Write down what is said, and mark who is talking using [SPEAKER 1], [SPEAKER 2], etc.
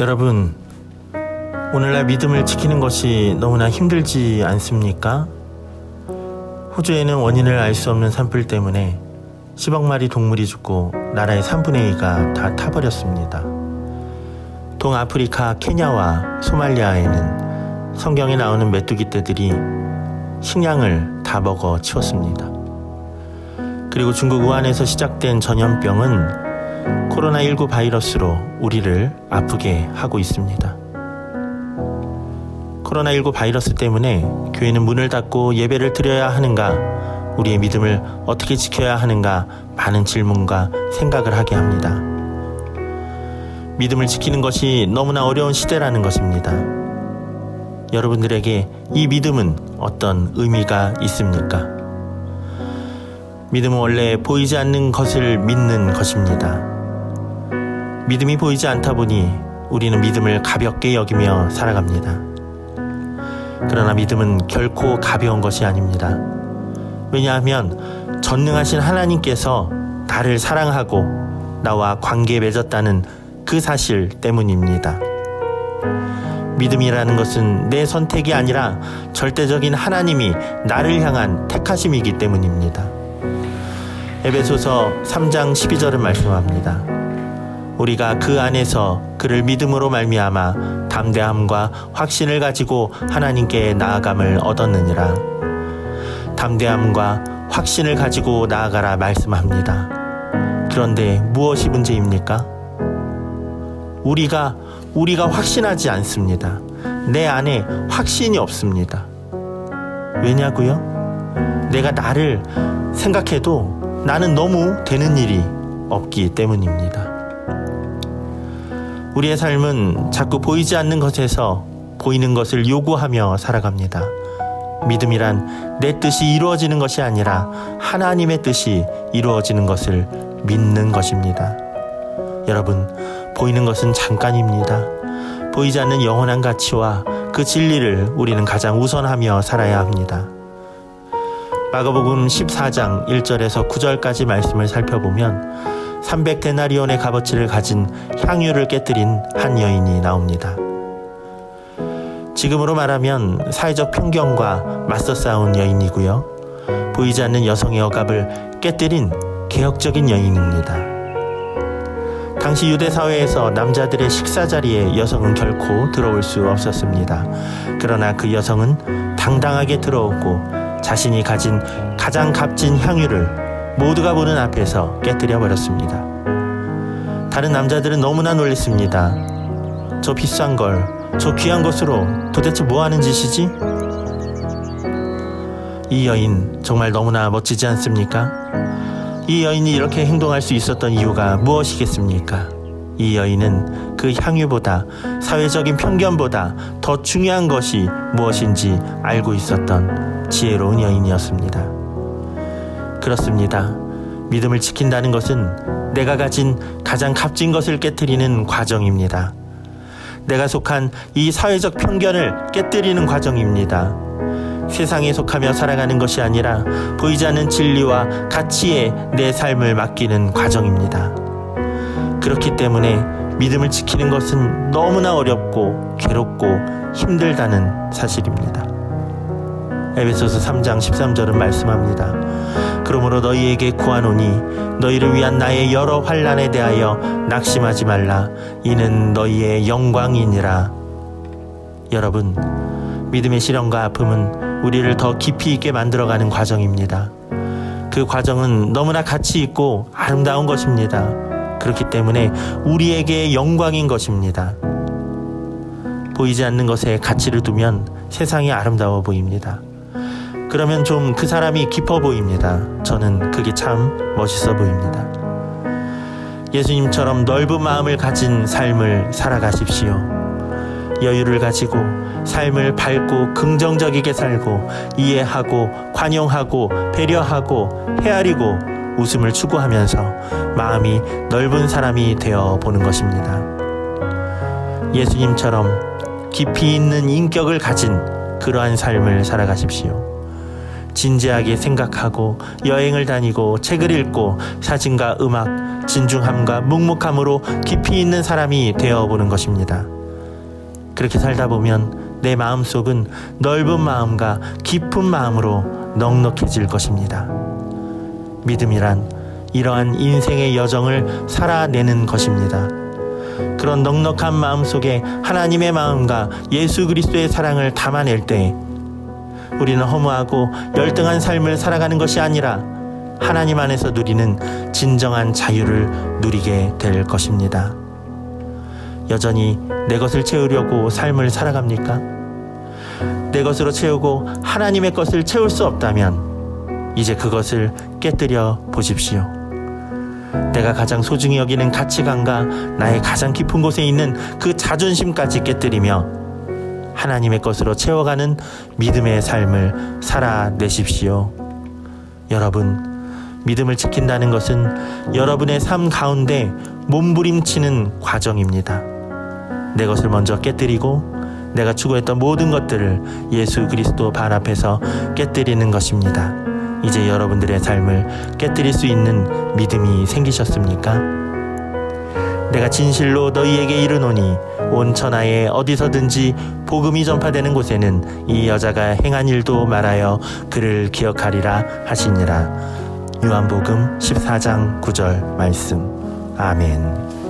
[SPEAKER 1] 여러분, 오늘날 믿음을 지키는 것이 너무나 힘들지 않습니까? 호주에는 원인을 알 수 없는 산불 때문에 10억 마리 동물이 죽고 나라의 3분의 2가 다 타버렸습니다. 동아프리카 케냐와 소말리아에는 성경에 나오는 메뚜기 떼들이 식량을 다 먹어 치웠습니다. 그리고 중국 우한에서 시작된 전염병은 코로나19 바이러스로 우리를 아프게 하고 있습니다. 코로나19 바이러스 때문에 교회는 문을 닫고 예배를 드려야 하는가, 우리의 믿음을 어떻게 지켜야 하는가 많은 질문과 생각을 하게 합니다. 믿음을 지키는 것이 너무나 어려운 시대라는 것입니다. 여러분들에게 이 믿음은 어떤 의미가 있습니까? 믿음은 원래 보이지 않는 것을 믿는 것입니다. 믿음이 보이지 않다 보니 우리는 믿음을 가볍게 여기며 살아갑니다. 그러나 믿음은 결코 가벼운 것이 아닙니다. 왜냐하면 전능하신 하나님께서 나를 사랑하고 나와 관계 맺었다는 그 사실 때문입니다. 믿음이라는 것은 내 선택이 아니라 절대적인 하나님이 나를 향한 택하심이기 때문입니다. 에베소서 3장 12절은 말씀합니다. 우리가 그 안에서 그를 믿음으로 말미암아 담대함과 확신을 가지고 하나님께 나아감을 얻었느니라. 담대함과 확신을 가지고 나아가라 말씀합니다. 그런데 무엇이 문제입니까? 우리가 우리가 확신하지 않습니다. 내 안에 확신이 없습니다. 왜냐고요? 내가 나를 생각해도 나는 너무 되는 일이 없기 때문입니다. 우리의 삶은 자꾸 보이지 않는 것에서 보이는 것을 요구하며 살아갑니다. 믿음이란 내 뜻이 이루어지는 것이 아니라 하나님의 뜻이 이루어지는 것을 믿는 것입니다. 여러분, 보이는 것은 잠깐입니다. 보이지 않는 영원한 가치와 그 진리를 우리는 가장 우선하며 살아야 합니다. 마가복음 14장 1절에서 9절까지 말씀을 살펴보면 300데나리온의 값어치를 가진 향유를 깨뜨린 한 여인이 나옵니다. 지금으로 말하면 사회적 편견과 맞서 싸운 여인이고요. 보이지 않는 여성의 억압을 깨뜨린 개혁적인 여인입니다. 당시 유대 사회에서 남자들의 식사 자리에 여성은 결코 들어올 수 없었습니다. 그러나 그 여성은 당당하게 들어오고 자신이 가진 가장 값진 향유를 모두가 보는 앞에서 깨뜨려 버렸습니다. 다른 남자들은 너무나 놀랐습니다. 저 비싼 걸, 저 귀한 것으로 도대체 뭐 하는 짓이지? 이 여인 정말 너무나 멋지지 않습니까? 이 여인이 이렇게 행동할 수 있었던 이유가 무엇이겠습니까? 이 여인은 그 향유보다 사회적인 편견보다 더 중요한 것이 무엇인지 알고 있었던 지혜로운 여인이었습니다. 그렇습니다. 믿음을 지킨다는 것은 내가 가진 가장 값진 것을 깨뜨리는 과정입니다. 내가 속한 이 사회적 편견을 깨뜨리는 과정입니다. 세상에 속하며 살아가는 것이 아니라 보이지 않는 진리와 가치에 내 삶을 맡기는 과정입니다. 그렇기 때문에 믿음을 지키는 것은 너무나 어렵고 괴롭고 힘들다는 사실입니다. 에베소서 3장 13절은 말씀합니다. 그러므로 너희에게 구하노니 너희를 위한 나의 여러 환란에 대하여 낙심하지 말라. 이는 너희의 영광이니라. 여러분, 믿음의 시련과 아픔은 우리를 더 깊이 있게 만들어가는 과정입니다. 그 과정은 너무나 가치 있고 아름다운 것입니다. 그렇기 때문에 우리에게 영광인 것입니다. 보이지 않는 것에 가치를 두면 세상이 아름다워 보입니다. 그러면 좀 그 사람이 깊어 보입니다. 저는 그게 참 멋있어 보입니다. 예수님처럼 넓은 마음을 가진 삶을 살아가십시오. 여유를 가지고 삶을 밝고 긍정적이게 살고 이해하고 관용하고 배려하고 헤아리고 웃음을 추구하면서 마음이 넓은 사람이 되어 보는 것입니다. 예수님처럼 깊이 있는 인격을 가진 그러한 삶을 살아가십시오. 진지하게 생각하고 여행을 다니고 책을 읽고 사진과 음악, 진중함과 묵묵함으로 깊이 있는 사람이 되어보는 것입니다. 그렇게 살다 보면 내 마음속은 넓은 마음과 깊은 마음으로 넉넉해질 것입니다. 믿음이란 이러한 인생의 여정을 살아내는 것입니다. 그런 넉넉한 마음 속에 하나님의 마음과 예수 그리스도의 사랑을 담아낼 때 우리는 허무하고 열등한 삶을 살아가는 것이 아니라 하나님 안에서 누리는 진정한 자유를 누리게 될 것입니다. 여전히 내 것을 채우려고 삶을 살아갑니까? 내 것으로 채우고 하나님의 것을 채울 수 없다면 이제 그것을 깨뜨려 보십시오. 내가 가장 소중히 여기는 가치관과 나의 가장 깊은 곳에 있는 그 자존심까지 깨뜨리며 하나님의 것으로 채워가는 믿음의 삶을 살아내십시오. 여러분, 믿음을 지킨다는 것은 여러분의 삶 가운데 몸부림치는 과정입니다. 내 것을 먼저 깨뜨리고 내가 추구했던 모든 것들을 예수 그리스도 발 앞에서 깨뜨리는 것입니다. 이제 여러분들의 삶을 깨뜨릴 수 있는 믿음이 생기셨습니까? 내가 진실로 너희에게 이르노니 온 천하에 어디서든지 복음이 전파되는 곳에는 이 여자가 행한 일도 말하여 그를 기억하리라 하시니라. 요한복음 14장 9절 말씀. 아멘.